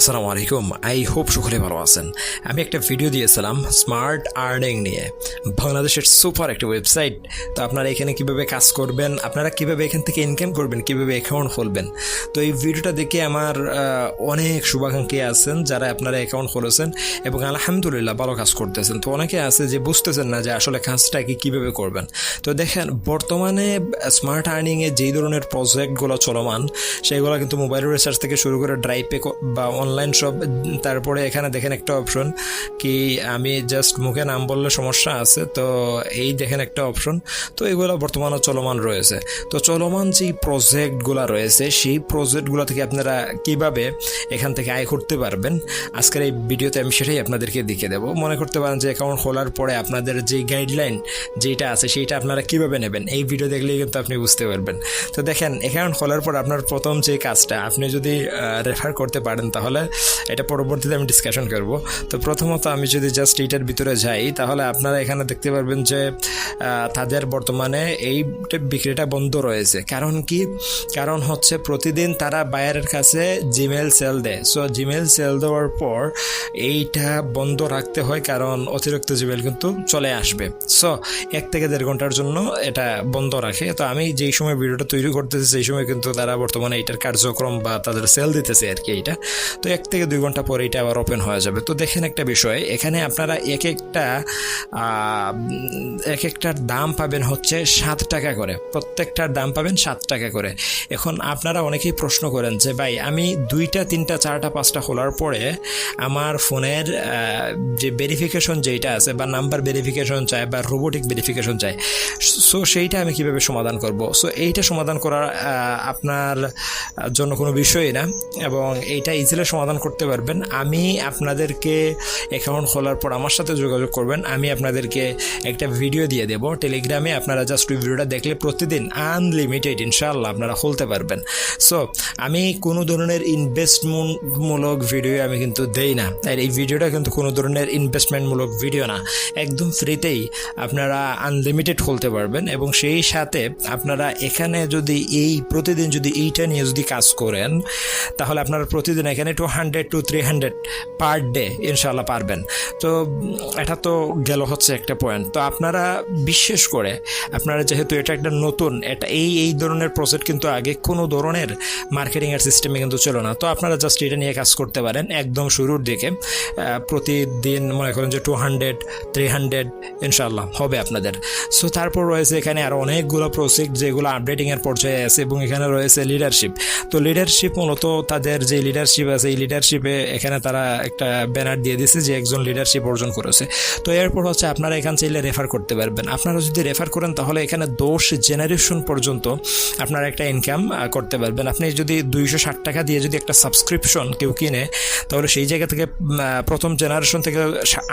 আসসালামু আলাইকুম। I hope সকলে ভালো আছেন। আমি একটা ভিডিও দিয়েছিলাম স্মার্ট আর্নিং নিয়ে। বাংলাদেশের সুপার একটা ওয়েবসাইট। তো আপনারা এখানে কীভাবে কাজ করবেন, আপনারা কীভাবে এখান থেকে ইনকাম করবেন, কীভাবে অ্যাকাউন্ট খুলবেন? তো এই ভিডিওটা দেখে আমার অনেক শুভাকাঙ্ক্ষী আছেন যারা আপনারা অ্যাকাউন্ট খুলেছেন এবং আলহামদুলিল্লাহ ভালো কাজ করতেছেন। তো অনেকে আছে যে বুঝতেছেন না যে আসলে কাজটা কি, কীভাবে করবেন। তো দেখেন, বর্তমানে স্মার্ট আর্নিংয়ে যেই ধরনের প্রজেক্টগুলো চলমান, সেগুলো কিন্তু মোবাইল রিসার্চ থেকে শুরু করে ড্রাইভে বা অনলাইন সব তারপরে এখানে দেখেন একটা অপশন কি আমি জাস্ট মুখে নাম বললে সমস্যা আছে, তো এই দেখেন একটা অপশন তো এগুলো বর্তমানে চলমান রয়েছে। তো চলমান যেই প্রজেক্টগুলো রয়েছে, সেই প্রজেক্টগুলো থেকে আপনারা কীভাবে এখান থেকে আয় করতে পারবেন, আজকের এই ভিডিওতে আমি সেটাই আপনাদেরকে দেখিয়ে দেবো। মনে করতে পারেন যে অ্যাকাউন্ট খোলার পরে আপনাদের যে গাইডলাইন যেটা আছে, সেইটা আপনারা কীভাবে নেবেন, এই ভিডিও দেখলেই কিন্তু আপনি বুঝতে পারবেন। তো দেখেন অ্যাকাউন্ট খোলার পর আপনার প্রথম যে কাজটা, আপনি যদি রেফার করতে পারেন তাহলে এটা পরবর্তীতে আমি ডিসকাশন করব। তো প্রথমত আমি যদি জাস্ট এইটার ভিতরে যাই, তাহলে আপনারা এখানে দেখতে পারবেন যে তাদের বর্তমানে এই বিক্রিটা বন্ধ রয়েছে। কারণ কি? কারণ হচ্ছে প্রতিদিন তারা বায়ারের কাছে জিমেল সেল দেয়। সো জিমেল সেল দেওয়ার পর এইটা বন্ধ রাখতে হয়, কারণ অতিরিক্ত জিমেল কিন্তু চলে আসবে। সো এক থেকে দেড় ঘণ্টার জন্য এটা বন্ধ রাখে। তো আমি যেই সময় ভিডিওটা তৈরি করতেছি, সেই সময় কিন্তু তারা বর্তমানে এইটার কার্যক্রম বা তাদের সেল দিতেছে আর কি এইটা। তো এক থেকে দুই ঘণ্টা পরে এটা আবার ওপেন হয়ে যাবে। তো দেখেন একটা বিষয়, এখানে আপনারা এক একটা এক একটার দাম পাবেন হচ্ছে সাত টাকা করে। প্রত্যেকটার দাম পাবেন সাত টাকা করে। এখন আপনারা অনেকেই প্রশ্ন করেন যে, ভাই, আমি দুইটা, তিনটা, চারটা, পাঁচটা খোলার পরে আমার ফোনের যে ভেরিফিকেশন যেটা আছে বা নাম্বার ভেরিফিকেশন চাই বা রোবোটিক ভেরিফিকেশন চাই, সো সেইটা আমি কীভাবে সমাধান করব? সো এইটা সমাধান করার আপনার জন্য কোনো বিষয়ই না। এবং এইটা ইজিলি সমাধান করতে পারবেন। আমি আপনাদেরকে অ্যাকাউন্ট খোলার পর আমার সাথে যোগাযোগ করবেন। আমি আপনাদেরকে একটা ভিডিও দিয়ে দেবো। টেলিগ্রামে আপনারা জাস্ট ওই ভিডিওটা দেখলে প্রতিদিন আনলিমিটেড ইনশাল্লাহ আপনারা খুলতে পারবেন। সো আমি কোনো ধরনের ইনভেস্টমেন্টমূলক ভিডিও আমি কিন্তু দেই না। আর এই ভিডিওটা কিন্তু কোনো ধরনের ইনভেস্টমেন্টমূলক ভিডিও না। একদম ফ্রিতেই আপনারা আনলিমিটেড খুলতে পারবেন। এবং সেই সাথে আপনারা এখানে যদি এই, প্রতিদিন যদি এইটা নিয়ে যদি কাজ করেন, তাহলে আপনারা প্রতিদিন এখানে two hundred to three hundred per day ইনশাল্লাহ পারবেন। তো এটা তো গেল হচ্ছে একটা পয়েন্ট তো আপনারা বিশেষ করে, আপনারা যেহেতু এটা একটা নতুন, এটা এই এই ধরনের প্রজেক্ট কিন্তু আগে কোনো ধরনের মার্কেটিংয়ের সিস্টেমে কিন্তু ছিল না। তো আপনারা জাস্ট এটা নিয়ে কাজ করতে পারেন একদম শুরুর দিকে। প্রতিদিন মনে করেন যে টু হান্ড্রেড থ্রি হান্ড্রেড ইনশাল্লাহ হবে আপনাদের। সো তারপর রয়েছে এখানে আরও অনেকগুলো প্রজেক্ট যেগুলো আপডেটিংয়ের পর্যায়ে আছে এবং এখানে রয়েছে লিডারশিপ তো লিডারশিপ মূলত তাদের যে লিডারশিপ আছে, এই লিডারশিপে এখানে তারা একটা ব্যানার দিয়ে দিয়েছে যে একজন লিডারশিপ অর্জন করেছে। তো এরপর হচ্ছে আপনারা এখান চাইলে রেফার করতে পারবেন। আপনারা যদি রেফার করেন তাহলে এখানে দশ জেনারেশন পর্যন্ত আপনারা একটা ইনকাম করতে পারবেন। আপনি যদি দুইশো ষাট টাকা দিয়ে যদি একটা সাবস্ক্রিপশন কেউ কিনে, তাহলে সেই জায়গা থেকে প্রথম জেনারেশন থেকে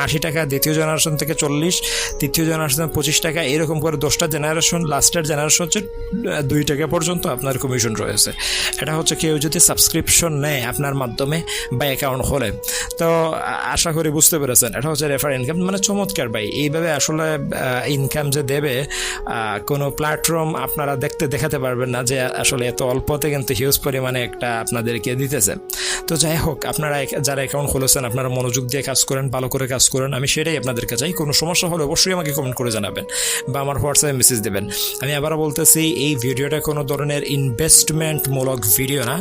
আশি টাকা, দ্বিতীয় জেনারেশন থেকে চল্লিশ, তৃতীয় জেনারেশন পঁচিশ টাকা, এরকম করে দশটা জেনারেশন লাস্টের জেনারেশন হচ্ছে দুই টাকা পর্যন্ত আপনার কমিশন রয়েছে। এটা হচ্ছে কেউ যদি সাবস্ক্রিপশন নেয় আপনার মাধ্যমে বা অ্যাকাউন্ট খোলে। তো আশা করি বুঝতে পেরেছেন, এটা হচ্ছে রেফার ইনকাম মানে চমৎকার ভাই, এইভাবে আসলে ইনকাম যে দেবে কোনো প্ল্যাটফর্ম আপনারা দেখতে দেখাতে পারবেন না যে আসলে এত অল্পতে কিন্তু হিউজ পরিমাণে একটা আপনাদেরকে দিতেছে। তো যাই হোক, আপনারা যারা অ্যাকাউন্ট খুলেছেন, আপনারা মনোযোগ দিয়ে কাজ করেন, ভালো করে কাজ করেন, আমি সেটাই আপনাদেরকে চাই। কোনো সমস্যা হলে অবশ্যই আমাকে কমেন্ট করে জানাবেন বা আমার হোয়াটসঅ্যাপে মেসেজ দেবেন। আমি আবারও বলতেছি, এই ভিডিওটা কোনো ধরনের ইনভেস্টমেন্টমূলক ভিডিও না।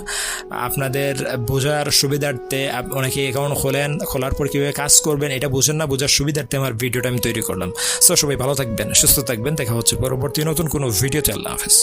আপনাদের বোঝার সুবিধার্থে অনেকে অ্যাকাউন্ট খোলেন, খোলার পর কীভাবে কাজ করবেন, এটা বুঝেন না, বোঝার সুবিধার্থে আমার ভিডিওটা আমি তৈরি করলাম। সো সবাই ভালো থাকবেন, সুস্থ থাকবেন। দেখা হচ্ছে পরবর্তী নতুন কোনো ভিডিওতে আল্লাহ হাফেজ।